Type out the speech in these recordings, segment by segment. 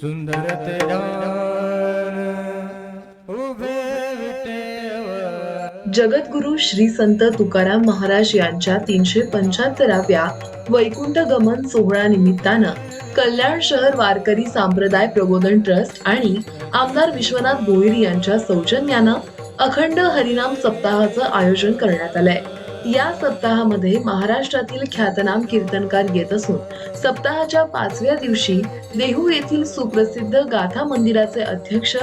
सुंदर ते उभे जगद्गुरु श्री संत तुकाराम महाराज यांच्या तीनशे पंच्याहत्तराव्या वैकुंठ गमन सोहळा निमित्तानं कल्याण शहर वारकरी सांप्रदाय प्रबोधन ट्रस्ट आणि आमदार विश्वनाथ भोईर यांच्या सौजन्यानं अखंड हरिनाम सप्ताहाचं आयोजन करण्यात आलंय. या सप्ताहामध्ये महाराष्ट्रातील ख्यातनाम कीर्तनकार येत असून सप्ताहाच्या पाचव्या दिवशी देहू येथील सुप्रसिद्ध गाथा मंदिराचे अध्यक्ष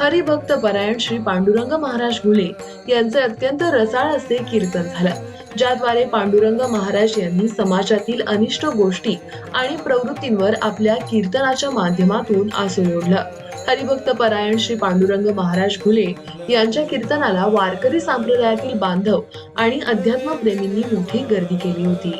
हरिभक्त परायण श्री पांडुरंग महाराज घुले यांचे अत्यंत रसाळ असे कीर्तन झालं ज्याद्वारे पांडुरंग महाराज यांनी समाजातील अनिष्ट गोष्टी आणि प्रवृत्तींवर आपल्या कीर्तनाच्या माध्यमातून आसू ओढलं हरिभक्त परायण श्री पांडुरंग महाराज घुले यांच्या कीर्तनाला वारकरी संप्रदायातील बांधव आणि अध्यात्म प्रेमींनी मोठी गर्दी केली होती.